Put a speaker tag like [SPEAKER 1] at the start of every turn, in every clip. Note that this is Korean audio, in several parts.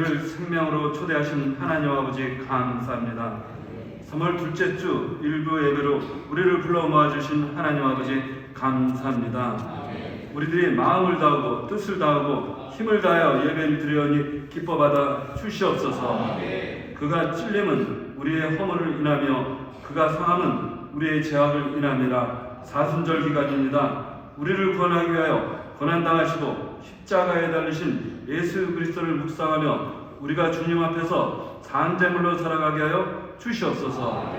[SPEAKER 1] 우리를 생명으로 초대하신 하나님 아버지 감사합니다. 3월 둘째 주 일부 예배로 우리를 불러 모아주신 하나님 아버지 감사합니다. 우리들이 마음을 다하고 뜻을 다하고 힘을 다하여 예배를 드리오니 기뻐받아 주시옵소서. 그가 찔림은 우리의 허물을 인하며 그가 상함은 우리의 죄악을 인함이라 사순절 기간입니다. 우리를 구원하기 위하여 고난당하시고 십자가에 달리신 예수 그리스도를 묵상하며 우리가 주님 앞에서 산재물로 살아가게 하여 주시옵소서.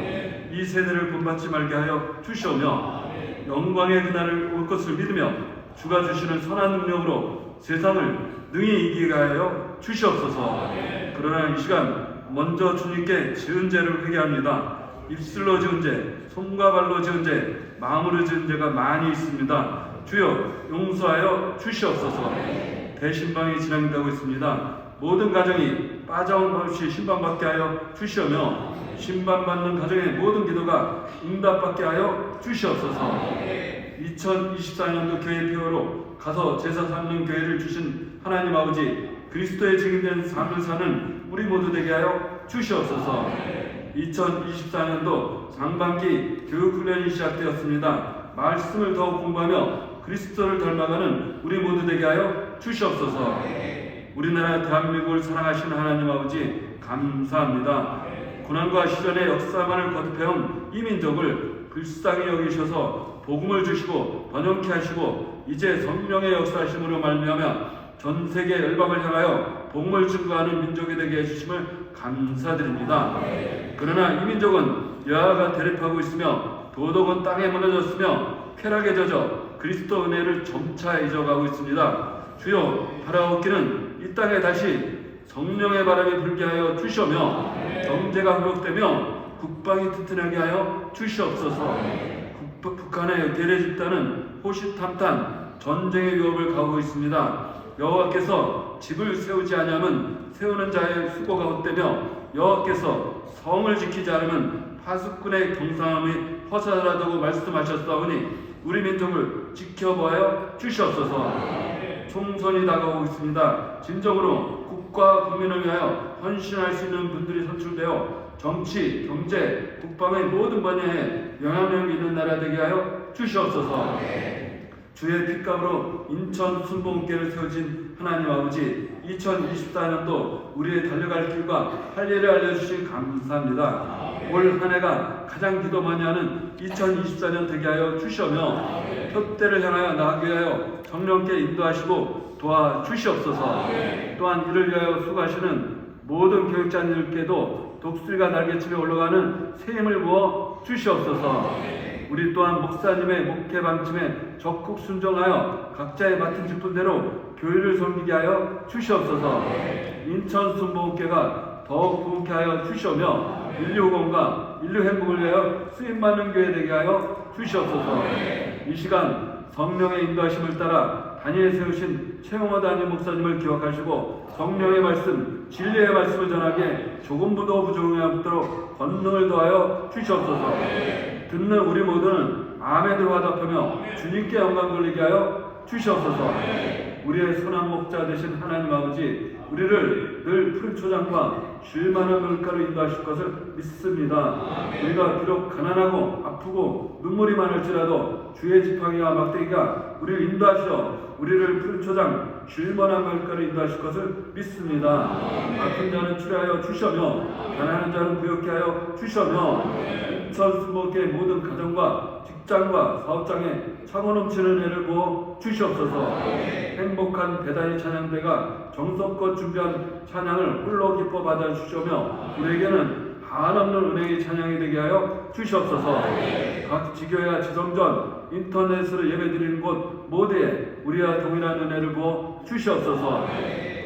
[SPEAKER 1] 이 세대를 본받지 말게 하여 주시오며 영광의 그날을 올 것을 믿으며 주가 주시는 선한 능력으로 세상을 능히 이기게 하여 주시옵소서. 그러나 이 시간 먼저 주님께 지은 죄를 회개합니다. 입술로 지은 죄, 손과 발로 지은 죄, 마음으로 지은 죄가 많이 있습니다. 주여 용서하여 주시옵소서. 대신방이 진행되고 있습니다. 모든 가정이 빠져없이 신방받게 하여 주시오며 신방받는 가정의 모든 기도가 응답받게 하여 주시옵소서. 2024년도 교회 피어로 가서 제사 삼는 교회를 주신 하나님 아버지 그리스도의 증인된 삶을 사는 우리 모두 되게 하여 주시옵소서. 2024년도 상반기 교육훈련이 시작되었습니다. 말씀을 더욱 공부하며 그리스도를 닮아가는 우리 모두 되게 하여 주시옵소서. 우리나라 대한민국을 사랑하시는 하나님 아버지 감사합니다. 고난과 시련의 역사만을 거듭해온 이 민족을 불쌍히 여기셔서 복음을 주시고 번영케 하시고 이제 성령의 역사심으로 말미암아 전 세계 열방을 향하여 복음을 증거하는 민족이 되게 해주심을 감사드립니다. 그러나 이 민족은 여하가 대립하고 있으며 도덕은 땅에 무너졌으며 쾌락에 젖어 그리스도 은혜를 점차 잊어가고 있습니다. 주여 바라옵기는 이 땅에 다시 성령의 바람이 불게 하여 주시오며 경제가 회복되며 국방이 튼튼하게 하여 주시옵소서. 북- 북한의 괴뢰 집단은 호시탐탐 전쟁의 위협을 가하고 있습니다. 여호와께서 집을 세우지 아니하면 세우는 자의 수고가 헛되며 여호와께서 성을 지키지 않으면 파수꾼의 경상함이 허사하다고 말씀하셨사오니 우리 민족을 지켜보아여 주시옵소서. 총선이 다가오고 있습니다. 진정으로 국가 국민을 위하여 헌신할 수 있는 분들이 선출되어 정치, 경제, 국방의 모든 분야에 영향력 있는 나라 되게 하여 주시옵소서. 주의 핏값으로 인천 순복음교를 세워진 하나님 아버지 2024년도 우리의 달려갈 길과 할 일을 알려주신 감사합니다. 올 한 해가 가장 기도 많이 하는 2024년 되게 하여 주시오며 표대를 향하여 나아가게 하여 정령께 인도하시고 도와 주시옵소서. 또한 이를 위하여 수고하시는 모든 교육자님들께도 독수리가 날개치며 올라가는 새 힘을 부어 주시옵소서. 우리 또한 목사님의 목회 방침에 적극 순종하여 각자의 맡은 직분대로 교회를 섬기게 하여 주시옵소서. 인천 순복음교가 더욱 부흥케 하여 주시오며 인류 후원과 인류 행복을 위하여 많은 교회 되게 하여 주시옵소서. 이 시간 성령의 인도하심을 따라 단위에 세우신 최홍호 담임 목사님을 기억하시고 성령의 말씀, 진리의 말씀을 전하게 조금도 부족함이 없도록 권능을 더하여 주시옵소서. 듣는 우리 모두는 아멘으로 화답하며 주님께 영광 돌리게 하여 주시옵소서. 우리의 선한 목자 되신 하나님 아버지, 우리를 늘 푸른 초장과 쉴만한 물가로 인도하실 것을 믿습니다. 우리가 비록 가난하고 아프고 눈물이 많을지라도 주의 지팡이와 막대기가 우리를 인도하시어 우리를 푸른 초장 쉴만한 물가로 인도하실 것을 믿습니다. 아픈 자는 치료하여 주시며 가난한 자는 부욕케 하여 주시며 인천수목의 모든 가정과 직 장과 사업장에 창호 넘치는 애를 부어 주시옵소서. 행복한 배단의 찬양대가 정성껏 준비한 찬양을 홀로 기뻐 받아 주시오며 우리에게는 한없는 은혜의 찬양이 되게 하여 주시옵소서. 각 지교회와 지성전 인터넷으로 예배드리는 곳 모두에 우리와 동일한 은혜를 부어 주시옵소서